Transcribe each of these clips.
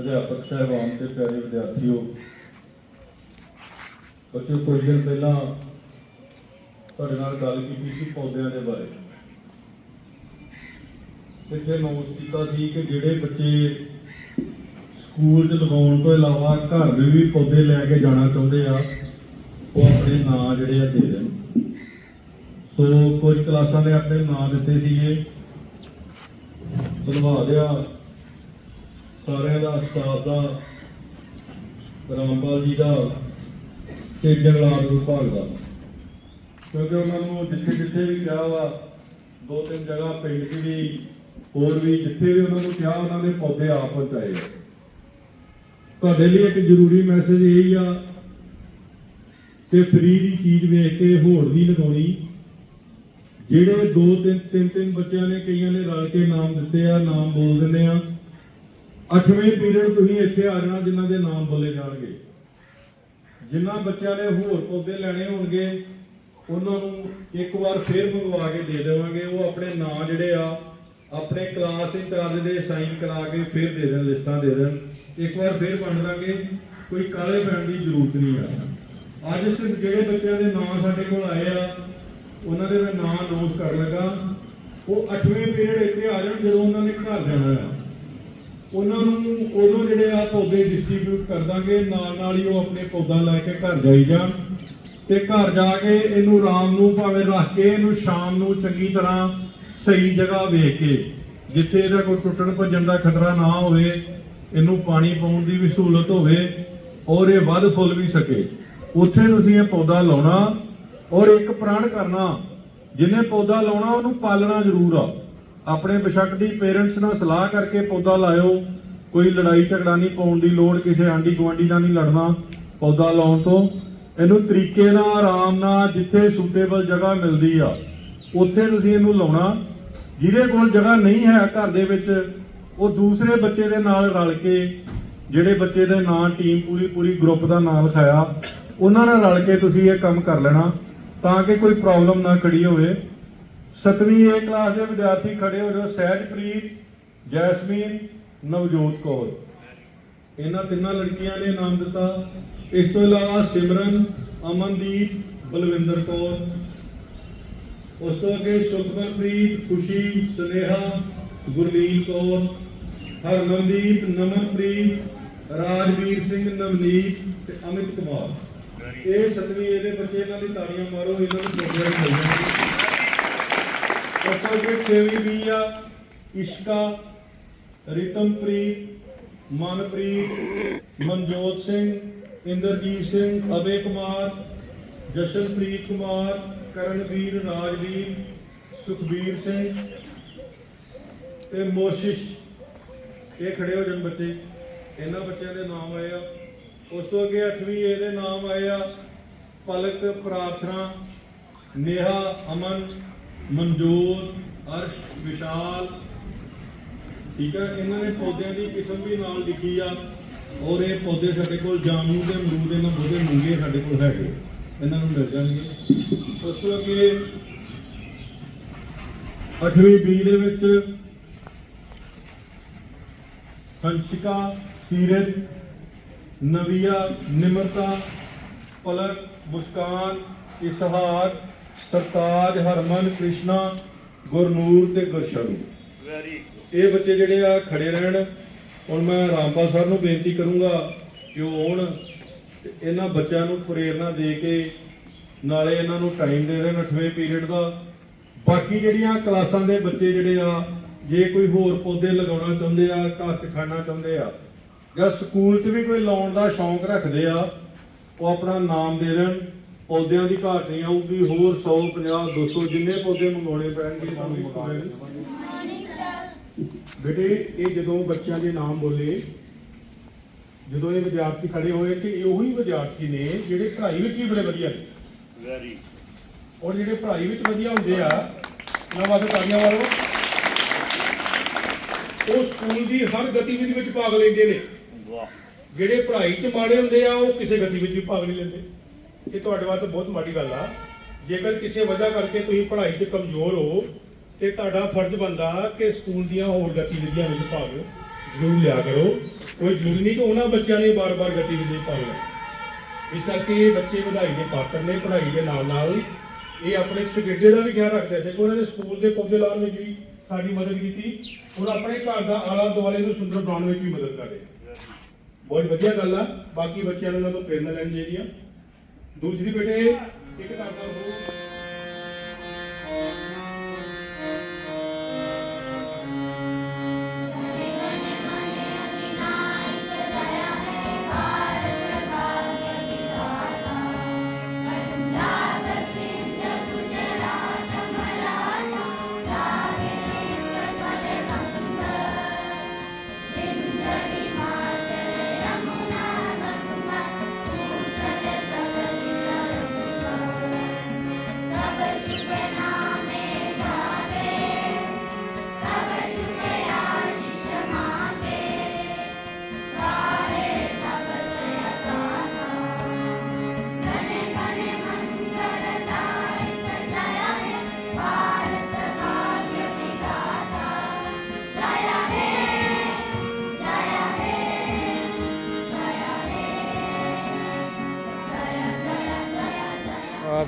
ਅਧਿਆਪਕ ਸਾਹਿਬਾਨ ਤੇ ਪਿਆਰੇ ਵਿਦਿਆਰਥੀਓ ਬੱਚਿਓ ਕੁਝ ਦਿਨ ਪਹਿਲਾਂ ਤੁਹਾਡੇ ਨਾਲ ਗੱਲ ਕੀਤੀ ਸੀ ਪੌਦਿਆਂ ਦੇ ਬਾਰੇ। ਇੱਥੇ ਨੋਟ ਕੀਤਾ ਸੀ ਕਿ ਜਿਹੜੇ ਬੱਚੇ ਸਕੂਲ 'ਚ ਲਗਾਉਣ ਤੋਂ ਇਲਾਵਾ ਘਰ ਦੇ ਵੀ ਪੌਦੇ ਲੈ ਕੇ ਜਾਣਾ ਚਾਹੁੰਦੇ ਆ, ਉਹ ਆਪਣੇ ਨਾਂ ਜਿਹੜੇ ਆ ਦੇ ਦੇਣ ਸੋ ਕੁਝ ਕਲਾਸਾਂ ਦੇ ਆਪਣੇ ਨਾਂ ਦਿੱਤੇ ਸੀਗੇ। ਧੰਨਵਾਦ ਦਿਆ। ਸਾਰਿਆਂ ਦਾ ਸਟਾਫ ਦਾ, ਰਾਮਪਾਲ ਜੀ ਦਾ ਤੇ ਜੰਗਲਾਤ ਵਿਭਾਗ ਦਾ। ਕਿਉਂਕਿ ਉਹਨਾਂ ਨੂੰ ਜਿੱਥੇ ਜਿੱਥੇ ਵੀ ਕਿਹਾ ਵਾ, ਦੋ ਤਿੰਨ ਜਗ੍ਹਾ ਪਿੰਡ 'ਚ ਵੀ, ਹੋਰ ਵੀ ਜਿੱਥੇ ਵੀ ਉਹਨਾਂ ਨੂੰ ਕਿਹਾ, ਉਹਨਾਂ ਨੇ ਪੌਦੇ ਆਪ ਪਹੁੰਚਾਏ ਤੁਹਾਡੇ ਲਈ ਇੱਕ ਜ਼ਰੂਰੀ ਮੈਸੇਜ ਇਹ ਹੀ ਆ ਕਿ ਫ੍ਰੀ ਦੀ ਚੀਜ਼ ਵੇਖ ਕੇ ਹੋਰ ਵੀ ਲਗਾਉਣੀ। ਜਿਹੜੇ ਦੋ ਤਿੰਨ ਤਿੰਨ ਤਿੰਨ ਬੱਚਿਆਂ ਨੇ, ਕਈਆਂ ਨੇ ਰਲ ਕੇ ਨਾਮ ਦਿੱਤੇ ਆ, ਨਾਮ ਬੋਲ ਦਿੰਦੇ ਆ। ਅੱਠਵੇਂ ਪੀਰੀਅਡ ਤੁਸੀਂ ਇੱਥੇ ਆ ਜਾਣਾ, ਜਿਨ੍ਹਾਂ ਦੇ ਨਾਮ ਬੋਲੇ ਜਾਣਗੇ। ਜਿਨ੍ਹਾਂ ਬੱਚਿਆਂ ਨੇ ਹੋਰ ਪੌਦੇ ਲੈਣੇ ਹੋਣਗੇ, ਉਹਨਾਂ ਨੂੰ ਇੱਕ ਵਾਰ ਫੇਰ ਮੰਗਵਾ ਕੇ ਦੇ ਦੇਵਾਂਗੇ। ਉਹ ਆਪਣੇ ਨਾਂ ਜਿਹੜੇ ਆ, ਆਪਣੇ ਕਲਾਸ ਇੰਚਾਰਜ ਦੇ ਸਾਈਨ ਕਰਾ ਕੇ ਫੇਰ ਦੇ ਦੇਣ, ਲਿਸਟਾਂ ਦੇ ਦੇਣ। ਇੱਕ ਵਾਰ ਫੇਰ ਵੰਡ ਦਾਂਗੇ, ਕੋਈ ਕਾਲੇ ਪੈਣ ਦੀ ਜ਼ਰੂਰਤ ਨਹੀਂ ਆ। ਅੱਜ ਸਿਰਫ ਜਿਹੜੇ ਬੱਚਿਆਂ ਦੇ ਨਾਂ ਸਾਡੇ ਕੋਲ ਆਏ ਆ, ਉਹਨਾਂ ਦੇ ਮੈਂ ਨਾਂ ਨੋਟ ਕਰ ਲਗਾ। ਉਹ 8ਵੇਂ ਪੀਰੀਅਡ ਇੱਥੇ ਆ ਜਾਣ, ਜਦੋਂ ਉਹਨਾਂ ਨੇ ਘਰ ਜਾਣਾ ਆ। ਉਹਨਾਂ ਨੂੰ ਉਦੋਂ ਜਿਹੜੇ ਆ ਪੌਦੇ ਡਿਸਟ੍ਰੀਬਿਊਟ ਕਰ ਦਾਂਗੇ, ਨਾਲ ਨਾਲ ਹੀ ਉਹ ਆਪਣੇ ਪੌਦਾ ਲੈ ਕੇ ਘਰ ਜਾਈ ਜਾਣ। ਤੇ ਘਰ ਜਾ ਕੇ ਇਹਨੂੰ ਰਾਮ ਨੂੰ ਭਾਵੇਂ ਰੱਖ ਕੇ ਇਹਨੂੰ ਸ਼ਾਮ ਨੂੰ ਚੰਗੀ ਤਰ੍ਹਾਂ ਸਹੀ ਜਗ੍ਹਾ ਵੇਖ ਕੇ, ਜਿੱਥੇ ਇਹਦਾ ਕੋਈ ਟੁੱਟਣ ਭੱਜਣ ਦਾ ਖਤਰਾ ਨਾ ਹੋਵੇ, ਇਹਨੂੰ ਪਾਣੀ ਪਾਉਣ ਦੀ ਵੀ ਸਹੂਲਤ ਹੋਵੇ ਔਰ ਇਹ ਵੱਧ ਫੁੱਲ ਵੀ ਸਕੇ। ਉੱਥੇ ਤੁਸੀਂ ਇਹ ਪੌਦਾ ਲਾਉਣਾ ਔਰ ਇੱਕ ਪ੍ਰਣ ਕਰਨਾ ਜਿਹਨੇ ਪੌਦਾ ਲਾਉਣਾ ਉਹਨੂੰ ਪਾਲਣਾ ਜ਼ਰੂਰ ਆ। ਆਪਣੇ ਬੇਸ਼ੱਕ ਦੀ ਪੇਰੈਂਟਸ ਨਾਲ ਸਲਾਹ ਕਰਕੇ ਪੌਦਾ ਲਾਇਓ। ਕੋਈ ਲੜਾਈ ਝਗੜਾ ਨਹੀਂ ਪਾਉਣ ਦੀ ਲੋੜ, ਕਿਸੇ ਆਂਢੀ ਗੁਆਂਢੀ ਨਾਲ ਨਹੀਂ ਲੜਨਾ। ਪੌਦਾ ਲਾਉਣ ਤੋਂ ਇਹਨੂੰ ਤਰੀਕੇ ਨਾਲ, ਆਰਾਮ ਨਾਲ ਜਿੱਥੇ ਸੂਟੇਬਲ ਜਗ੍ਹਾ ਮਿਲਦੀ ਆ, ਉੱਥੇ ਤੁਸੀਂ ਇਹਨੂੰ ਲਾਉਣਾ। ਜਿਹਦੇ ਕੋਲ ਜਗ੍ਹਾ ਨਹੀਂ ਹੈ ਘਰ ਦੇ ਵਿੱਚ, ਉਹ ਦੂਸਰੇ ਬੱਚੇ ਦੇ ਨਾਲ ਰਲ ਕੇ, ਜਿਹੜੇ ਬੱਚੇ ਦੇ ਨਾਂ ਟੀਮ ਪੂਰੀ ਪੂਰੀ ਗਰੁੱਪ ਦਾ ਨਾਂ ਲਿਖਾਇਆ, ਉਹਨਾਂ ਨਾਲ ਰਲ ਕੇ ਤੁਸੀਂ ਇਹ ਕੰਮ ਕਰ ਲੈਣਾ, ਤਾਂ ਕਿ ਕੋਈ ਪ੍ਰੋਬਲਮ ਨਾ ਖੜੀ ਹੋਵੇ। ਸਤਵੀਂ ਏ ਕਲਾਸ ਦੇ ਵਿਦਿਆਰਥੀ ਖੜੇ ਹੋ ਜਾਓ ਸਹਿਜਪ੍ਰੀਤ ਜੈਸਮੀਨ, ਨਵਜੋਤ ਕੌਰ। ਇਹਨਾਂ ਤਿੰਨਾਂ ਲੜਕੀਆਂ ਨੇ ਨਾਮ ਦਿੱਤਾ। ਇਸ ਤੋਂ ਇਲਾਵਾ ਸਿਮਰਨ, ਅਮਨਦੀਪ, ਬਲਵਿੰਦਰ ਕੌਰ। ਉਸ ਤੋਂ ਅੱਗੇ ਸੁਖਮਨਪ੍ਰੀਤ, ਖੁਸ਼ੀ, ਸੁਨੇਹਾ, ਗੁਰਲੀਨ ਕੌਰ। ਹਰਮਨਦੀਪ ਨਮਨਪ੍ਰੀਤ, ਰਾਜਵੀਰ ਸਿੰਘ, ਨਵਨੀਤ ਤੇ ਅਮਿਤ ਕੁਮਾਰ। ਇਹ ਸਤਵੀਂ ਇਹਦੇ ਬੱਚੇ, ਇਹਨਾਂ ਦੀ ਤਾੜੀਆਂ ਮਾਰੋ, ਇਹਨਾਂ ਨੂੰ ਪ੍ਰੋਗਰਾਮ ਮਿਲ ਜਾਣਗੇ ਉਸ ਤੋਂ ਅੱਗੇ ਛੇਵੀਂ ਵੀ ਆ, ਇਸ਼ਕਾ ਰਿਤਮਪ੍ਰੀਤ ਮਨਪ੍ਰੀਤ, ਮਨਜੋਤ ਸਿੰਘ, ਇੰਦਰਜੀਤ ਸਿੰਘ, ਅਬੇ ਕੁਮਾਰ, ਜਸ਼ਨਪ੍ਰੀਤ ਕੁਮਾਰ, ਕਰਨਵੀਰ, ਰਾਜਵੀਰ, ਸੁਖਬੀਰ ਸਿੰਘ ਤੇ ਮੋਸ਼ਿਸ਼। ਇਹ ਖੜੇ ਹੋ ਜਾਣ ਬੱਚੇ। ਇਹਨਾਂ ਬੱਚਿਆਂ ਦੇ ਨਾਮ ਆਏ ਆ। ਉਸ ਤੋਂ ਅੱਗੇ 8ਵੀਂ ਇਹਦੇ ਨਾਮ ਆਏ ਆ। ਪਲਕ, ਪ੍ਰਾਰਥਨਾ, ਨੇਹਾ, ਅਮਨ ਮਨਜੋਤ, ਅਰਸ਼, ਵਿਸ਼ਾਲ। ਠੀਕ ਹੈ ਇਹਨਾਂ ਨੇ ਪੌਦਿਆਂ ਦੀ ਕਿਸਮ ਵੀ ਨਾਲ ਲਿਖੀ ਆ ਔਰ ਇਹ ਪੌਦੇ ਸਾਡੇ ਕੋਲ ਜਾਮੂ ਦੇ ਅਮਰੂਦ ਦੇ ਨੰਬਰ ਮੁੰਗੇ ਸਾਡੇ ਕੋਲ ਹੈਗੇ। ਇਹਨਾਂ ਨੂੰ ਮਿਲ ਜਾਣਗੇ। ਉਸ ਤੋਂ ਅੱਗੇ 8ਵੀਂ ਬੀ ਦੇ ਵਿੱਚ ਹੰਸ਼ਿਕਾ, ਸੀਰਤ, ਨਵੀਆ, ਨਿਮਰਤਾ, ਪਲਕ, ਮੁਸਕਾਨ, ਇਸਹਾਕ ਸਰਤਾਜ ਹਰਮਨ ਕ੍ਰਿਸ਼ਨਾ, ਗੁਰਨੂਰ ਤੇ ਗੁਰਸ਼ਰੂ ਵੈਰੀ ਇਹ ਬੱਚੇ ਜਿਹੜੇ ਆ ਖੜੇ ਰਹਿਣ। ਹੁਣ ਮੈਂ ਰਾਮਪਾਲ ਸਰ ਨੂੰ ਬੇਨਤੀ ਕਰੂੰਗਾ ਕਿ ਉਹ ਆਉਣ ਤੇ ਇਹਨਾਂ ਬੱਚਿਆਂ ਨੂੰ ਪ੍ਰੇਰਣਾ ਦੇ ਕੇ ਨਾਲੇ ਇਹਨਾਂ ਨੂੰ ਟਾਈਮ ਦੇ ਦੇਣ 8ਵੇਂ ਪੀਰੀਅਡ ਦਾ। ਬਾਕੀ ਜਿਹੜੀਆਂ ਕਲਾਸਾਂ ਦੇ ਬੱਚੇ ਜਿਹੜੇ ਆ, ਜੇ ਕੋਈ ਹੋਰ ਪੌਦੇ ਲਗਾਉਣਾ ਚਾਹੁੰਦੇ ਆ, ਘਰ 'ਚ ਖਾਣਾ ਚਾਹੁੰਦੇ ਆ, ਜਾਂ ਸਕੂਲ 'ਚ ਵੀ ਕੋਈ ਲਾਉਣ ਦਾ ਸ਼ੌਂਕ ਰੱਖਦੇ ਆ, ਉਹ ਆਪਣਾ ਨਾਮ ਦੇ ਦੇਣ। ਪੌਦਿਆਂ ਦੀ ਘਾਟ ਨਹੀਂ ਆਊਗੀ ਹੋਰ 100 50 200 ਜਿੰਨੇ ਪੌਦੇ ਮੰਗਾਉਣੇ ਪੈਣਗੇ ਤੁਹਾਨੂੰ ਮੰਗਾ ਲੈਣ ਬੇਟੇ ਇਹ ਜਦੋਂ ਬੱਚਿਆਂ ਦੇ ਨਾਮ ਬੋਲੇ ਜਦੋਂ ਇਹ ਵਿਦਿਆਰਥੀ ਖੜੇ ਹੋਏ ਕਿ ਇਹ ਉਹੀ ਵਿਦਿਆਰਥੀ ਨੇ ਜਿਹੜੇ ਪੜ੍ਹਾਈ ਵਿੱਚ ਵੀ ਬੜੇ ਵਧੀਆ ਨੇ। ਵੈਰੀ ਔਰ ਜਿਹੜੇ ਪੜ੍ਹਾਈ ਵਿੱਚ ਵਧੀਆ ਹੁੰਦੇ ਆ ਉਹਨਾਂ ਵਾਸਤੇ ਤਾਲੀਆਂ ਮਾਰੋ। ਉਹ ਸਕੂਲ ਦੀ ਹਰ ਗਤੀਵਿਧੀ ਵਿੱਚ ਭਾਗ ਲੈਂਦੇ ਨੇ। ਵਾਹ। ਜਿਹੜੇ ਪੜ੍ਹਾਈ 'ਚ ਮਾੜੇ ਹੁੰਦੇ ਆ ਉਹ ਕਿਸੇ ਗਤੀਵਿਧੀ ਵਿੱਚ ਭਾਗ ਨਹੀਂ ਲੈਂਦੇ। ਇਹ ਤੁਹਾਡੇ ਵਾਸਤੇ ਬਹੁਤ ਮਾੜੀ ਗੱਲ ਆ। ਜੇਕਰ ਕਿਸੇ ਵਜ੍ਹਾ ਕਰਕੇ ਤੁਸੀਂ ਪੜ੍ਹਾਈ 'ਚ ਕਮਜ਼ੋਰ ਹੋ, ਤੇ ਤੁਹਾਡਾ ਫਰਜ਼ ਬਣਦਾ ਕਿ ਸਕੂਲ ਦੀਆਂ ਹੋਰ ਗਤੀਵਿਧੀਆਂ ਵਿੱਚ ਭਾਗ ਜ਼ਰੂਰ ਲਿਆ ਕਰੋ। ਕੋਈ ਜ਼ਰੂਰੀ ਨਹੀਂ ਕਿ ਉਹਨਾਂ ਬੱਚਿਆਂ ਨੇ ਬਾਰ-ਬਾਰ ਗਤੀਵਿਧੀ ਭਾਗ ਲੈਣਾ ਇਸ ਕਰਕੇ ਇਹ ਬੱਚੇ ਵਧਾਈ ਦੇ ਪਾਤਰ ਨੇ, ਪੜ੍ਹਾਈ ਦੇ ਨਾਲ ਨਾਲ ਇਹ ਆਪਣੇ ਸ਼ਗਿਰਦੇ ਦਾ ਵੀ ਖਿਆਲ ਰੱਖਦੇ ਦੇਖੋ, ਉਹਨਾਂ ਨੇ ਸਕੂਲ ਦੇ ਪੌਦੇ ਲਾਉਣ ਵਿੱਚ ਵੀ ਸਾਡੀ ਮਦਦ ਕੀਤੀ। ਹੁਣ ਆਪਣੇ ਘਰ ਦਾ ਆਲਾ ਦੁਆਲੇ ਨੂੰ ਸੁੰਦਰ ਬਣਾਉਣ ਵਿੱਚ ਵੀ ਮਦਦ ਕਰਦੇ ਬਹੁਤ ਵਧੀਆ ਗੱਲ ਆ। ਬਾਕੀ ਬੱਚਿਆਂ ਨੂੰ ਉਹਨਾਂ ਤੋਂ ਪ੍ਰੇਰਨਾ ਲੈਣੀ ਚਾਹੀਦੀ ਆ। ਦੂਸਰੀ ਬੇਟੇ ਇੱਕ ਕਰਦਾ ਹੋ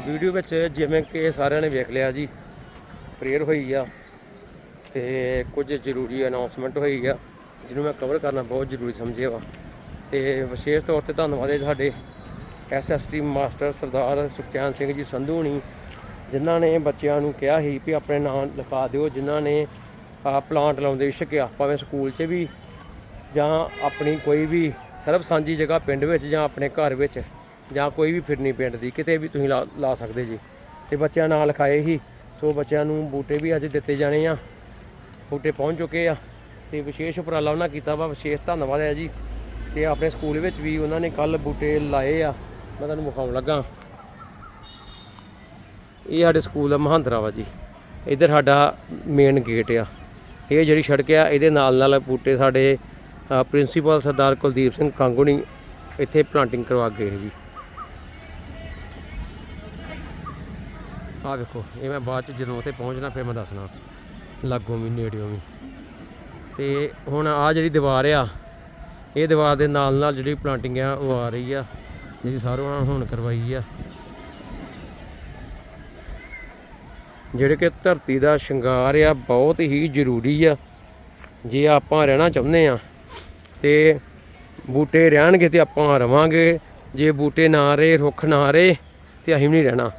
ਵੀਡੀਓ ਵਿੱਚ ਜਿਵੇਂ ਕਿ ਸਾਰਿਆਂ ਨੇ ਵੇਖ ਲਿਆ ਜੀ ਪ੍ਰੇਅਰ ਹੋਈ ਆ ਤੇ ਕੁਝ ਜ਼ਰੂਰੀ ਅਨਾਉਂਸਮੈਂਟ ਹੋਈ ਆ, ਜਿਹਨੂੰ ਮੈਂ ਕਵਰ ਕਰਨਾ ਬਹੁਤ ਜ਼ਰੂਰੀ ਸਮਝਿਆ ਵਾ। ਤੇ ਵਿਸ਼ੇਸ਼ ਤੌਰ ਤੇ ਧੰਨਵਾਦ ਹੈ ਸਾਡੇ ਐਸਐਸਟੀ ਮਾਸਟਰ ਸਰਦਾਰ ਸੁਖਚੈਨ ਸਿੰਘ ਜੀ ਸੰਧੂ ਹਣੀ, ਜਿਨ੍ਹਾਂ ਨੇ ਬੱਚਿਆਂ ਨੂੰ ਕਿਹਾ ਸੀ ਵੀ ਆਪਣੇ ਨਾਮ ਲਿਖਾ ਦਿਓ, ਜਿਨ੍ਹਾਂ ਨੇ ਆ ਪਲਾਂਟ ਲਾਉਂਦੇ ਇਸ਼ਕ ਭਾਵੇਂ ਸਕੂਲ 'ਚ ਵੀ ਜਾਂ ਆਪਣੀ ਕੋਈ ਵੀ ਸਰਬ ਸਾਂਝੀ ਜਗ੍ਹਾ ਪਿੰਡ ਵਿੱਚ ਜਾਂ ਆਪਣੇ ਘਰ ਵਿੱਚ ਜਾਂ ਕੋਈ ਵੀ ਫਿਰਨੀ ਪਿੰਡ ਦੀ, ਕਿਤੇ ਵੀ ਤੁਸੀਂ ਲਾ ਲਾ ਸਕਦੇ ਜੀ। ਤੇ ਬੱਚਿਆਂ ਨਾਲ ਲਿਖਾਏ ਸੀ ਸੋ ਬੱਚਿਆਂ ਨੂੰ ਬੂਟੇ ਵੀ ਅੱਜ ਦਿੱਤੇ ਜਾਣੇ ਆ। ਬੂਟੇ ਪਹੁੰਚ ਚੁੱਕੇ ਆ। ਤੇ ਵਿਸ਼ੇਸ਼ ਉਪਰਾਲਾ ਉਹਨਾਂ ਕੀਤਾ ਵਾ। ਵਿਸ਼ੇਸ਼ ਧੰਨਵਾਦ ਹੈ ਜੀ। ਤੇ ਆਪਣੇ ਸਕੂਲ ਵਿੱਚ ਵੀ ਉਹਨਾਂ ਨੇ ਕੱਲ ਬੂਟੇ ਲਾਏ ਆ। ਮੈਂ ਤੁਹਾਨੂੰ ਵਿਖਾਉਣ ਲੱਗਾ। ਇਹ ਸਾਡੇ ਸਕੂਲ ਦਾ ਮਹਾਂਦਰਾ ਵਾ ਜੀ। ਇੱਧਰ ਸਾਡਾ ਮੇਨ ਗੇਟ ਆ। ਇਹ ਜਿਹੜੀ ਸੜਕ ਆ, ਇਹਦੇ ਨਾਲ ਨਾਲ ਬੂਟੇ ਸਾਡੇ ਪ੍ਰਿੰਸੀਪਲ ਸਰਦਾਰ ਕੁਲਦੀਪ ਸਿੰਘ ਕਾਂਗੋਣੀ ਇੱਥੇ ਪਲਾਂਟਿੰਗ ਕਰਵਾ ਗਏ ਜੀ। ਆ ਵੇਖੋ ਇਹ ਮੈਂ ਬਾਅਦ ਚ ਜਦੋਂ ਉੱਥੇ ਪਹੁੰਚਣਾ, ਫਿਰ ਮੈਂ ਦੱਸਣਾ। ਲਾਗੋਂ ਵੀ, ਨੇੜਿਓਂ ਵੀ। ਤੇ ਹੁਣ ਆ ਜਿਹੜੀ ਦੀਵਾਰ ਆ, ਇਹ ਦੀਵਾਰ ਦੇ ਨਾਲ ਨਾਲ ਜਿਹੜੀ ਪਲਾਂਟਿੰਗ ਆ, ਉਹ ਆ ਰਹੀ ਆ, ਜਿਹੜੀ ਸਾਰੋਂ ਹੁਣ ਕਰਵਾਈ ਆ। ਜਿਹੜੇ ਕਿ ਧਰਤੀ ਦਾ ਸ਼ਿੰਗਾਰ ਆ, ਬਹੁਤ ਹੀ ਜ਼ਰੂਰੀ ਆ। ਜੇ ਆਪਾਂ ਰਹਿਣਾ ਚਾਹੁੰਦੇ ਆ, ਤੇ ਬੂਟੇ ਰਹਿਣਗੇ ਤੇ ਆਪਾਂ ਰਵਾਂਗੇ। ਜੇ ਬੂਟੇ ਨਾ ਰਹੇ, ਰੁੱਖ ਨਾ ਰਹੇ, ਤੇ ਅਸੀਂ ਵੀ ਨਹੀਂ ਰਹਿਣਾ।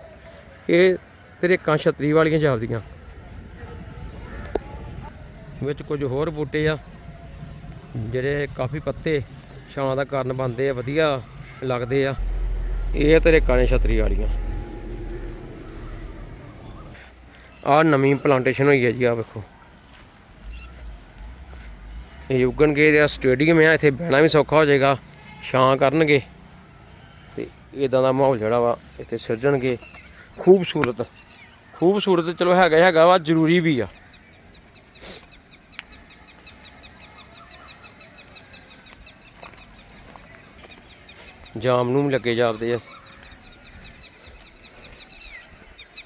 ਇਹ ਤੇਰੇ ਕਾਂ ਛਤਰੀ ਵਾਲੀਆਂ ਜਾਪਦੀਆਂ ਵਿੱਚ ਕੁਝ ਹੋਰ ਬੂਟੇ ਆ, ਜਿਹੜੇ ਕਾਫੀ ਪੱਤੇ ਛਾਂ ਦਾ ਕਾਰਨ ਬਣਦੇ ਆ, ਵਧੀਆ ਲੱਗਦੇ ਆ। ਇਹ ਤੇਰੇ ਨੇ ਛਤਰੀ ਵਾਲੀਆਂ। ਆ ਨਵੀਂ ਪਲਾਂਟੇਸ਼ਨ ਹੋਈ ਹੈ ਜੀ, ਆ ਵੇਖੋ। ਇਹ ਉਗਣਗੇ ਤੇ ਸਟੇਡੀਅਮ ਆ, ਇੱਥੇ ਬਹਿਣਾ ਵੀ ਸੌਖਾ ਹੋ ਜਾਏਗਾ, ਛਾਂ ਕਰਨਗੇ। ਤੇ ਇਦਾਂ ਦਾ ਮਾਹੌਲ ਜਿਹੜਾ ਵਾ, ਇੱਥੇ ਸਿਰਜਣਗੇ। ਖੂਬਸੂਰਤ। ਖੂਬਸੂਰਤ ਚਲੋ ਹੈਗਾ ਹੈਗਾ ਵਾ, ਜ਼ਰੂਰੀ ਵੀ ਆ। ਜਾਮ ਨੂੰ ਵੀ ਲੱਗੇ ਜਾਪਦੇ ਆ।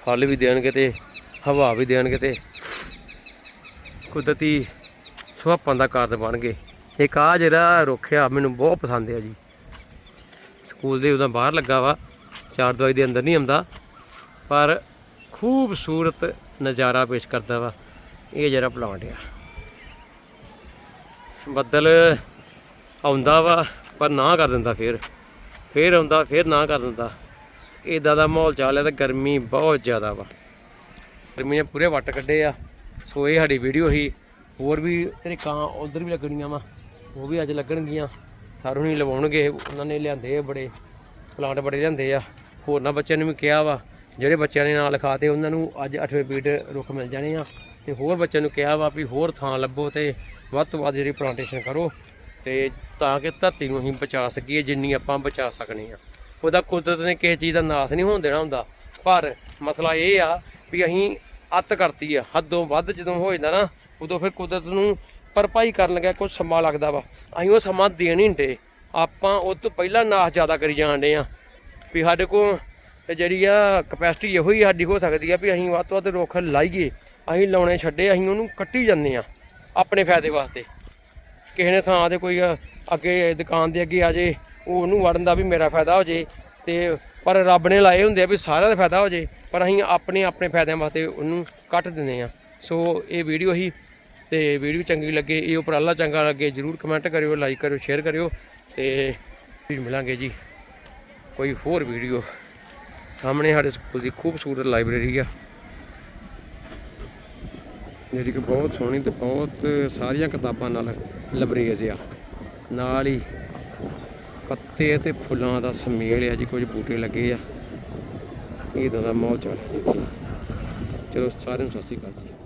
ਫਲ ਵੀ ਦੇਣਗੇ ਤੇ ਹਵਾ ਵੀ ਦੇਣਗੇ ਤੇ ਕੁਦਰਤੀ ਸੁਹਾਪਾਂ ਦਾ ਕਾਰਨ ਬਣਗੇ ਇੱਕ ਆ ਜਿਹੜਾ ਰੁੱਖ ਆ, ਮੈਨੂੰ ਬਹੁਤ ਪਸੰਦ ਆ ਜੀ। ਸਕੂਲ ਦੇ ਉਹਦਾ ਬਾਹਰ ਲੱਗਾ ਵਾ, ਚਾਰ ਦਵਾਈ ਦੇ ਅੰਦਰ ਨਹੀਂ ਆਉਂਦਾ, ਪਰ ਖੂਬਸੂਰਤ ਨਜ਼ਾਰਾ ਪੇਸ਼ ਕਰਦਾ ਵਾ। ਇਹ ਜਿਹੜਾ ਪਲਾਂਟ ਆ। ਬੱਦਲ ਆਉਂਦਾ ਵਾ, ਪਰ ਨਾ ਕਰ ਦਿੰਦਾ ਫੇਰ। ਫੇਰ ਆਉਂਦਾ, ਫੇਰ ਨਾ ਕਰ ਦਿੰਦਾ। ਇਦਾਂ ਦਾ ਮਾਹੌਲ ਚੱਲ ਹੈ ਤਾਂ ਗਰਮੀ ਬਹੁਤ ਜ਼ਿਆਦਾ ਵਾ। ਗਰਮੀ ਨੇ ਪੂਰੇ ਵੱਟ ਕੱਢੇ ਆ। ਸੋ ਇਹ ਸਾਡੀ ਵੀਡੀਓ ਹੀ ਹੋਰ ਵੀ ਤਰੀਕਾਂ ਉਧਰ ਵੀ ਲੱਗਣੀਆਂ ਵਾ। ਉਹ ਵੀ ਅੱਜ ਲੱਗਣਗੀਆਂ। ਸਾਰੂ ਨਹੀਂ ਲਵਾਉਣਗੇ। ਉਹਨਾਂ ਨੇ ਲਿਆਂਦੇ ਆ ਬੜੇ। ਪਲਾਂਟ ਬੜੇ ਲਿਆਂਦੇ ਆ। ਹੋਰਨਾਂ ਬੱਚਿਆਂ ਨੂੰ ਵੀ ਕਿਹਾ ਵਾ। ਜਿਹੜੇ ਬੱਚਿਆਂ ਨੇ ਨਾਂ ਲਿਖਾਤੇ, ਉਹਨਾਂ ਨੂੰ ਅੱਜ 8ਵੇਂ ਪੀਟ ਰੁੱਖ ਮਿਲ ਜਾਣੇ ਆ। ਤੇ ਹੋਰ ਬੱਚਿਆਂ ਨੂੰ ਕਿਹਾ ਵਾ ਵੀ ਹੋਰ ਥਾਂ ਲੱਭੋ ਤੇ ਵੱਧ ਤੋਂ ਵੱਧ ਜਿਹੜੀ ਪਲਾਂਟੇਸ਼ਨ ਕਰੋ ਤੇ ਤਾਂ ਕਿ ਧਰਤੀ ਨੂੰ ਅਸੀਂ ਬਚਾ ਸਕੀਏ, ਜਿੰਨੀ ਆਪਾਂ ਬਚਾ ਸਕਨੇ ਆ। ਉਹਦਾ ਕੁਦਰਤ ਨੇ ਕਿਸੇ ਚੀਜ਼ ਦਾ ਨਾਸ ਨਹੀਂ ਹੋਣ ਦੇਣਾ ਹੁੰਦਾ। ਪਰ ਮਸਲਾ ਇਹ ਆ ਵੀ ਅਸੀਂ ਅੱਤ ਕਰਤੀ ਆ। ਹੱਦੋਂ ਵੱਧ ਜਦੋਂ ਹੋ ਜਾਂਦਾ ਨਾ, ਉਦੋਂ ਫਿਰ ਕੁਦਰਤ ਨੂੰ ਭਰਪਾਈ ਕਰਨ ਲੱਗਿਆ ਕੁਝ ਸਮਾਂ ਲੱਗਦਾ ਵਾ। ਅਸੀਂ ਉਹ ਸਮਾਂ ਦੇਣ ਹੀ ਨਹੀਂ ਡੇ। ਆਪਾਂ ਉਹ ਤੋਂ ਪਹਿਲਾਂ ਨਾਸ ਜ਼ਿਆਦਾ ਕਰੀ ਜਾਣ ਡੇ ਆ। ਵੀ ਸਾਡੇ ਕੋਲ ਤੇ ਜਿਹੜੀ ਆ ਕਪੈਸਿਟੀ ਇਹੋ ਹੀ ਸਾਡੀ ਹੋ ਸਕਦੀ ਆ ਵੀ ਅਸੀਂ ਵੱਧ ਤੋਂ ਵੱਧ ਰੁੱਖ ਲਾਈਏ, ਅਸੀਂ ਲਾਉਣੇ ਛੱਡੇ, ਅਸੀਂ ਉਹਨੂੰ ਕੱਟੀ ਜਾਂਦੇ ਆ ਆਪਣੇ ਫਾਇਦੇ ਵਾਸਤੇ। ਕਿਸੇ ਨੇ ਥਾਂ ਤੇ ਕੋਈ ਅੱਗੇ ਦੁਕਾਨ ਦੇ ਅੱਗੇ ਆ ਜੇ, ਉਹ ਉਹਨੂੰ ਵੜਨ ਦਾ ਵੀ ਮੇਰਾ ਫਾਇਦਾ ਹੋ ਜੇ ਤੇ ਪਰ ਰੱਬ ਨੇ ਲਾਏ ਹੁੰਦੇ ਆ ਵੀ ਸਾਰਿਆਂ ਦਾ ਫਾਇਦਾ ਹੋ ਜੇ, ਪਰ ਅਸੀਂ ਆਪਣੇ ਆਪਣੇ ਫਾਇਦਿਆਂ ਵਾਸਤੇ ਉਹਨੂੰ ਕੱਟ ਦਿੰਦੇ ਆ। ਸੋ ਇਹ ਵੀਡੀਓ ਹੀ ਤੇ ਵੀਡੀਓ ਚੰਗੀ ਲੱਗੇ, ਇਹ ਉਪਰਾਲਾ ਚੰਗਾ ਲੱਗੇ, ਜਰੂਰ ਕਮੈਂਟ ਕਰਿਓ ਲਾਈਕ ਕਰਿਓ ਸ਼ੇਅਰ ਕਰਿਓ ਤੇ ਫਿਰ ਮਿਲਾਂਗੇ ਜੀ ਕੋਈ ਹੋਰ ਵੀਡੀਓ। ਸਾਹਮਣੇ ਸਾਡੇ ਸਕੂਲ ਦੀ ਖੂਬਸੂਰਤ ਲਾਇਬ੍ਰੇਰੀ ਆ। ਜਿਹੜੀ ਕਿ ਬਹੁਤ ਸੋਹਣੀ ਤੇ ਬਹੁਤ ਸਾਰੀਆਂ ਕਿਤਾਬਾਂ ਨਾਲ ਲਬਰੇਜ਼ ਆ। ਨਾਲ ਹੀ ਪੱਤੇ ਤੇ ਫੁੱਲਾਂ ਦਾ ਸਮੇਲ ਆ ਜੀ, ਕੁਝ ਬੂਟੇ ਲੱਗੇ ਆ। ਇਹ ਦਾ ਮਾਹੌਲ ਚੱਲ ਰਿਹਾ ਜੀ। ਚਲੋ ਸਾਰਿਆਂ ਨੂੰ ਸਤਿ ਸ਼੍ਰੀ ਅਕਾਲ ਜੀ।